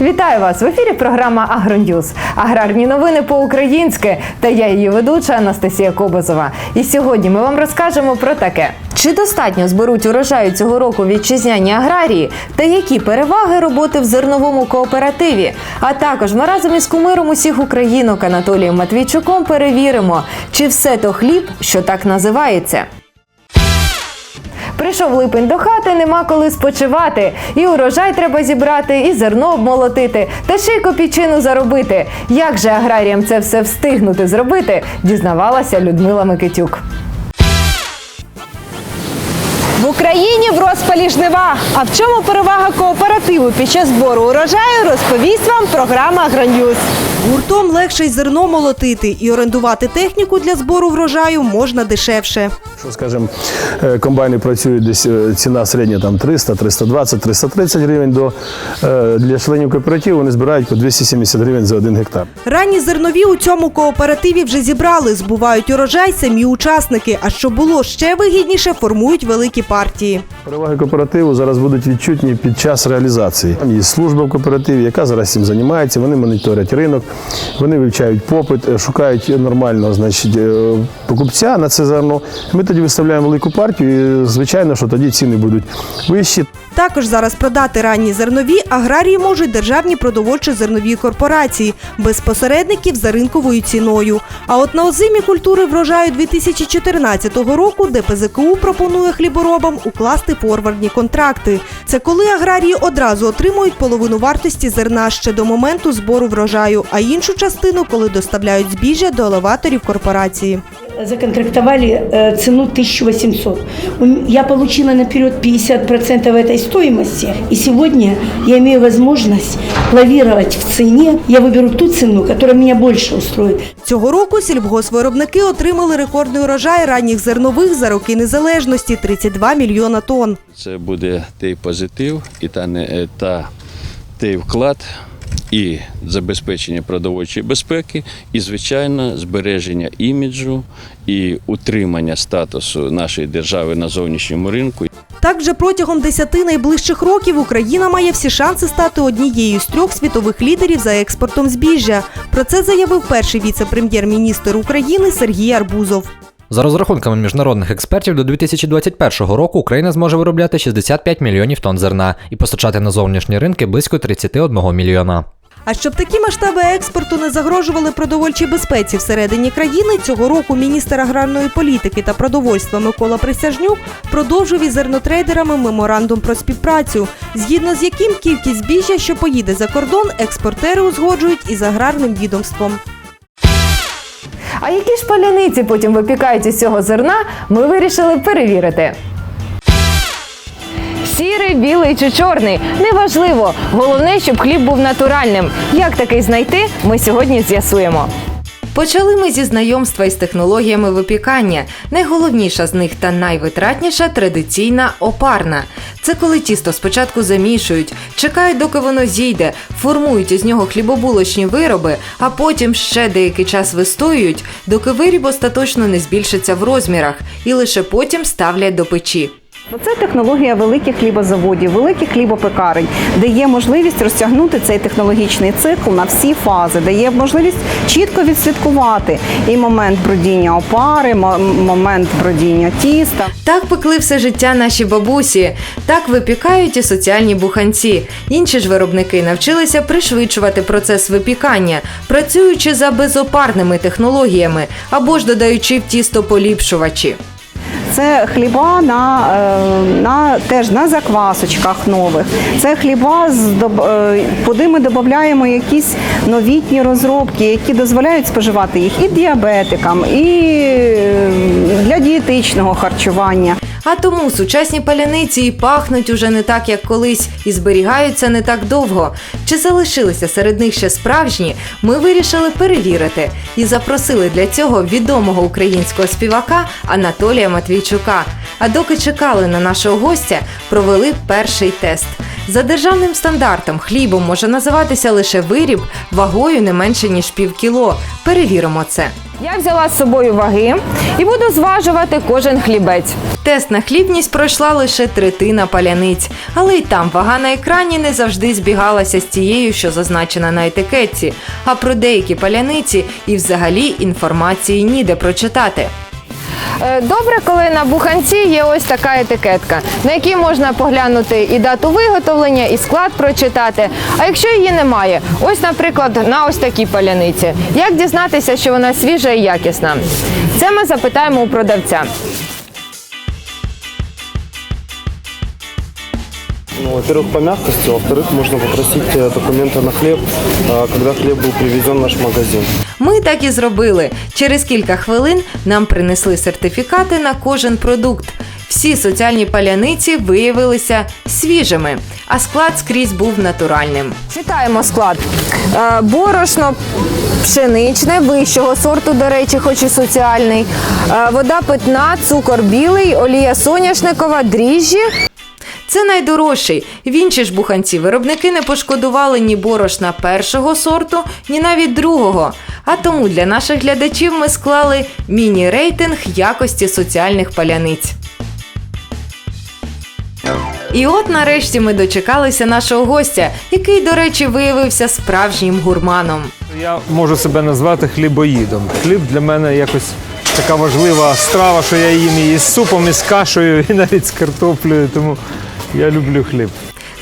Вітаю вас в ефірі. Програма Агроньюз. Аграрні новини по-українськи. Та я її ведуча Анастасія Кобозова. І сьогодні ми вам розкажемо про таке. Чи достатньо зберуть урожаю цього року вітчизняні аграрії, та які переваги роботи в зерновому кооперативі? А також ми разом із кумиром усіх українок Анатолієм Матвійчуком перевіримо, чи все то хліб, що так називається. Прийшов липень до хати, нема коли спочивати. І урожай треба зібрати, і зерно обмолотити, та ще й копійчину заробити. Як же аграріям це все встигнути зробити, дізнавалася Людмила Микитюк. В Україні в розпалі жнива. А в чому перевага кооперативу під час збору урожаю розповість вам програма «Агроньюз». Гуртом легше й зерно молотити і орендувати техніку для збору врожаю можна дешевше. Що, скажімо, е, комбайни працюють десь е, ціна середня там 300, 320, 330 гривень. До, е, для членів кооперативу вони збирають по 270 гривень за один гектар. Ранні зернові у цьому кооперативі вже зібрали, збувають урожай самі учасники. А що було ще вигідніше, формують великі партії. Переваги кооперативу зараз будуть відчутні під час реалізації. Там є служба в кооперативі, яка зараз цим займається. Вони моніторять ринок, вони вивчають попит, шукають нормального значить, покупця на це зерно. Ми тоді виставляємо велику партію, і звичайно, що тоді ціни будуть вищі. Також зараз продати ранні зернові аграрії можуть державні продовольчо-зернові корпорації без посередників за ринковою ціною. А от на озимі культури врожаю 2014 року ДПЗКУ пропонує хліборобам укласти форвардні контракти. Це коли аграрії одразу отримують половину вартості зерна ще до моменту збору врожаю, а іншу частину, коли доставляють збіжжя до елеваторів корпорації законтрактовали э, цену 1800. У м- Я получила наперед 50% этой стоимости, и сегодня я имею возможность лавировать в цене. Я выберу ту цену, которая меня больше устроит. Цього року сільбгосвиробники отримали рекордний урожай ранніх зернових за роки незалежності 32 мільйона тонн. Це буде той позитив і та, не- е, та той вклад і забезпечення продовольчої безпеки, і, звичайно, збереження іміджу і утримання статусу нашої держави на зовнішньому ринку. Так вже протягом десяти найближчих років Україна має всі шанси стати однією з трьох світових лідерів за експортом збіжжя. Про це заявив перший віце-прем'єр-міністр України Сергій Арбузов. За розрахунками міжнародних експертів, до 2021 року Україна зможе виробляти 65 мільйонів тонн зерна і постачати на зовнішні ринки близько 31 мільйона. А щоб такі масштаби експорту не загрожували продовольчій безпеці всередині країни, цього року міністр аграрної політики та продовольства Микола Присяжнюк продовжив із зернотрейдерами меморандум про співпрацю, згідно з яким кількість збіжжя, що поїде за кордон, експортери узгоджують із аграрним відомством. А які ж паляниці потім випікають із цього зерна, ми вирішили перевірити. Сірий, білий чи чорний неважливо. Головне, щоб хліб був натуральним. Як такий знайти, ми сьогодні з'ясуємо. Почали ми зі знайомства із технологіями випікання. Найголовніша з них та найвитратніша традиційна опарна. Це коли тісто спочатку замішують, чекають, доки воно зійде, формують із нього хлібобулочні вироби, а потім ще деякий час вистоюють, доки виріб остаточно не збільшиться в розмірах, і лише потім ставлять до печі. Бо Це технологія великих хлібозаводів, великих хлібопекарень, де є можливість розтягнути цей технологічний цикл на всі фази, де є можливість чітко відслідкувати і момент бродіння опари, мо- момент бродіння тіста. Так пекли все життя наші бабусі, так випікають і соціальні буханці. Інші ж виробники навчилися пришвидшувати процес випікання, працюючи за безопарними технологіями або ж додаючи в тісто поліпшувачі. Це хліба на, е, на теж на заквасочках нових. Це хліба з е, куди ми додаємо якісь новітні розробки, які дозволяють споживати їх і діабетикам, і е, для дієтичного харчування. А тому сучасні паляниці і пахнуть уже не так, як колись, і зберігаються не так довго. Чи залишилися серед них ще справжні? Ми вирішили перевірити і запросили для цього відомого українського співака Анатолія Матвійчука. А доки чекали на нашого гостя, провели перший тест. За державним стандартом хлібом може називатися лише виріб вагою не менше ніж півкіло. Перевіримо це. Я взяла з собою ваги і буду зважувати кожен хлібець. Тест на хлібність пройшла лише третина паляниць, але й там вага на екрані не завжди збігалася з тією, що зазначена на етикетці. А про деякі паляниці і взагалі інформації ніде прочитати. Е, Добре, коли на буханці є ось така етикетка, на якій можна поглянути і дату виготовлення, і склад прочитати. А якщо її немає, ось, наприклад, на ось такій паляниці, як дізнатися, що вона свіжа і якісна? Це ми запитаємо у продавця. Ну, во-первых, по мягкости, во-вторых, можно попросить э, документы на хлеб, э, когда хлеб был привезен в наш магазин. Ми так і зробили. Через кілька хвилин нам принесли сертифікати на кожен продукт. Всі соціальні паляниці виявилися свіжими, а склад скрізь був натуральним. Читаємо склад. Е, Борошно пшеничне, вищого сорту, до речі, хоч і соціальний. Е, Вода питна, цукор білий, олія соняшникова, дріжджі. Це найдорожчий. В інші ж буханці виробники не пошкодували ні борошна першого сорту, ні навіть другого. А тому для наших глядачів ми склали міні-рейтинг якості соціальних паляниць. І от нарешті ми дочекалися нашого гостя, який, до речі, виявився справжнім гурманом. Я можу себе назвати хлібоїдом. Хліб для мене якось така важлива страва, що я їм її з супом, і з кашею, і навіть з картоплею. Тому я люблю хліб.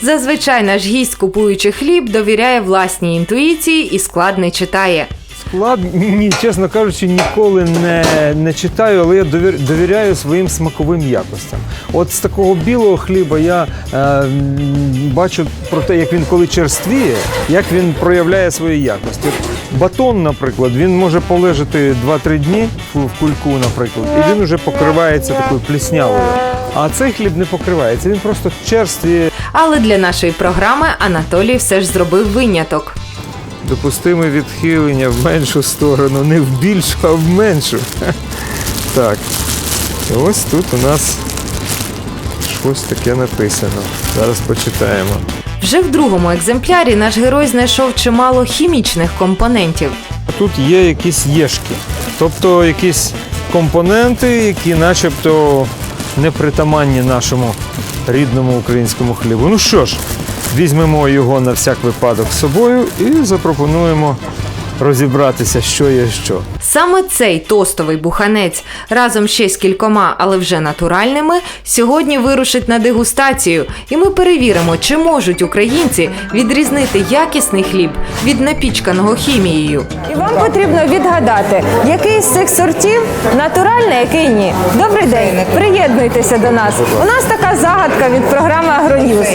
Зазвичай наш гість, купуючи хліб, довіряє власній інтуїції і склад не читає. Склад, ні, чесно кажучи, ніколи не, не читаю, але я довір, довіряю своїм смаковим якостям. От з такого білого хліба я е, бачу про те, як він коли черствіє, як він проявляє свої якості. Батон, наприклад, він може полежати 2-3 дні в кульку, наприклад, і він уже покривається такою пліснявою. А цей хліб не покривається, він просто черствіє. Але для нашої програми Анатолій все ж зробив виняток. Допустиме відхилення в меншу сторону, не в більшу, а в меншу. Так. Ось тут у нас щось таке написано. Зараз почитаємо. Вже в другому екземплярі наш герой знайшов чимало хімічних компонентів. Тут є якісь єшки, тобто якісь компоненти, які начебто непритаманні нашому рідному українському хлібу. Ну що ж, візьмемо його на всяк випадок з собою і запропонуємо розібратися, що є що. Саме цей тостовий буханець разом ще з кількома, але вже натуральними, сьогодні вирушить на дегустацію, і ми перевіримо, чи можуть українці відрізнити якісний хліб від напічканого хімією. І вам потрібно відгадати, який з цих сортів натуральний, який ні. Добрий день, приєднуйтеся до нас. У нас така загадка від програми Агроньюз.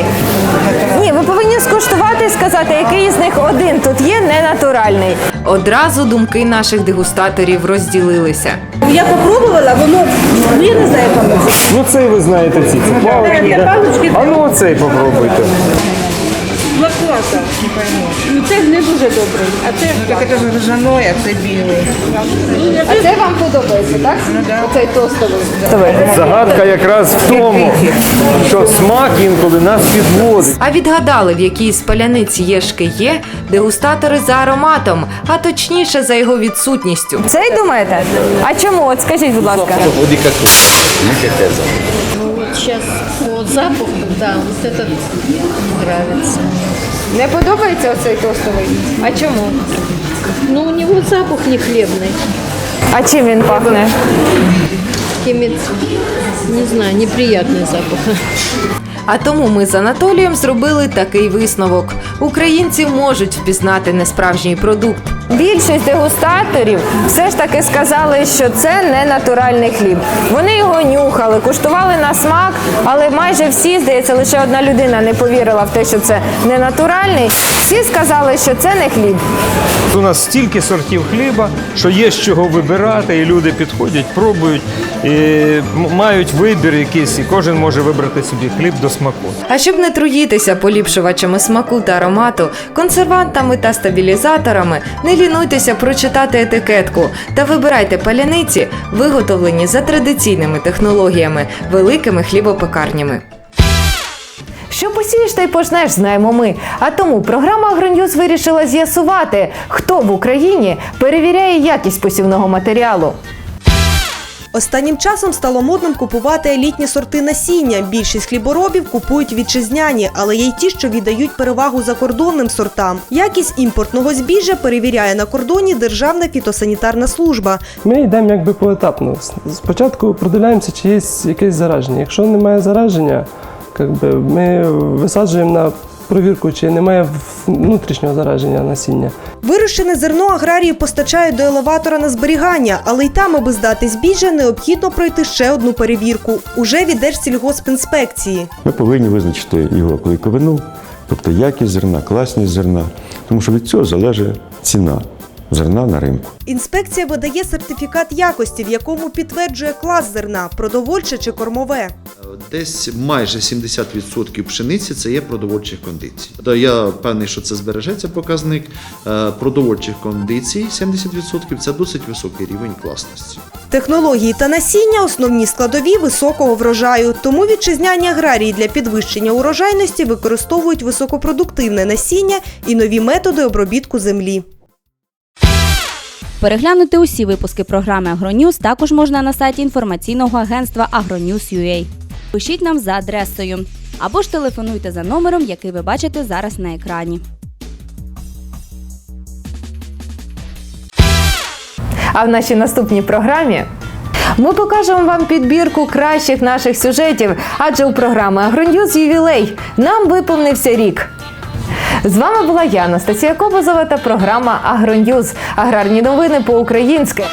Ні, ви повинні скуштувати і сказати, який із них один тут є ненатуральний. Одразу думки наших дегустаторів розділилися. Я попробувала, воно, ну я не знаю, пам'ятаю. Ну цей ви знаєте ці, ці палички. Да? А ну оцей попробуйте. Ну це не дуже добре. А це А це білий. Це вам подобається, так? Оцей тостовий. Загадка якраз в тому, що смак інколи нас підводить. А відгадали, в якій з паляниць єшки є, дегустатори за ароматом, а точніше за його відсутністю. Цей думаєте? А чому? От скажіть, будь ласка Сейчас по запаху, да, вот этот нравится. Не подобається оцей тостовий? А чому? Но у него запах не хлебный. А чим він пахне? Какими, не знаю, неприятный запах. А тому ми з Анатолієм зробили такий висновок: українці можуть впізнати несправжній продукт. Більшість дегустаторів все ж таки сказали, що це не натуральний хліб. Вони його нюхали, куштували на смак, але майже всі, здається, лише одна людина не повірила в те, що це не натуральний. Всі сказали, що це не хліб. У нас стільки сортів хліба, що є з чого вибирати, і люди підходять, пробують, і мають вибір якийсь, і кожен може вибрати собі хліб до смаку. А щоб не труїтися поліпшувачами смаку та аромату, консервантами та стабілізаторами, не лінуйтеся прочитати етикетку та вибирайте паляниці, виготовлені за традиційними технологіями, великими хлібопекарнями. Що посієш, та й пожнеш, знаємо ми. А тому програма «Агроньюз» вирішила з'ясувати, хто в Україні перевіряє якість посівного матеріалу. Останнім часом стало модним купувати елітні сорти насіння. Більшість хліборобів купують вітчизняні, але є й ті, що віддають перевагу закордонним сортам. Якість імпортного збіжжя перевіряє на кордоні Державна фітосанітарна служба. Ми йдемо якби поетапно. Спочатку продивляємося, чи є якесь зараження. Якщо немає зараження, якби ми висаджуємо на провірку, чи немає внутрішнього зараження насіння. Вирощене зерно аграрії постачають до елеватора на зберігання, але й там, аби здати збіжжя, необхідно пройти ще одну перевірку уже від Держсільгоспінспекції. Ми повинні визначити його клейковину, тобто якість зерна, класність зерна, тому що від цього залежить ціна зерна на ринку. Інспекція видає сертифікат якості, в якому підтверджує клас зерна, продовольче чи кормове. Десь майже 70% пшениці це є продовольчих кондицій. Я певний, що це збережеться показник Е, продовольчих кондицій. 70% це досить високий рівень класності. Технології та насіння основні складові високого врожаю. Тому вітчизняні аграрії для підвищення урожайності використовують високопродуктивне насіння і нові методи обробітку землі. Переглянути усі випуски програми Агроньюз також можна на сайті інформаційного агентства Агроньюз.ua. Пишіть нам за адресою або ж телефонуйте за номером, який ви бачите зараз на екрані. А в нашій наступній програмі ми покажемо вам підбірку кращих наших сюжетів, адже у програми Агроньюз ювілей нам виповнився рік. З вами була я, Анастасія Кобозова та програма Агроньюз. Аграрні новини по-українськи.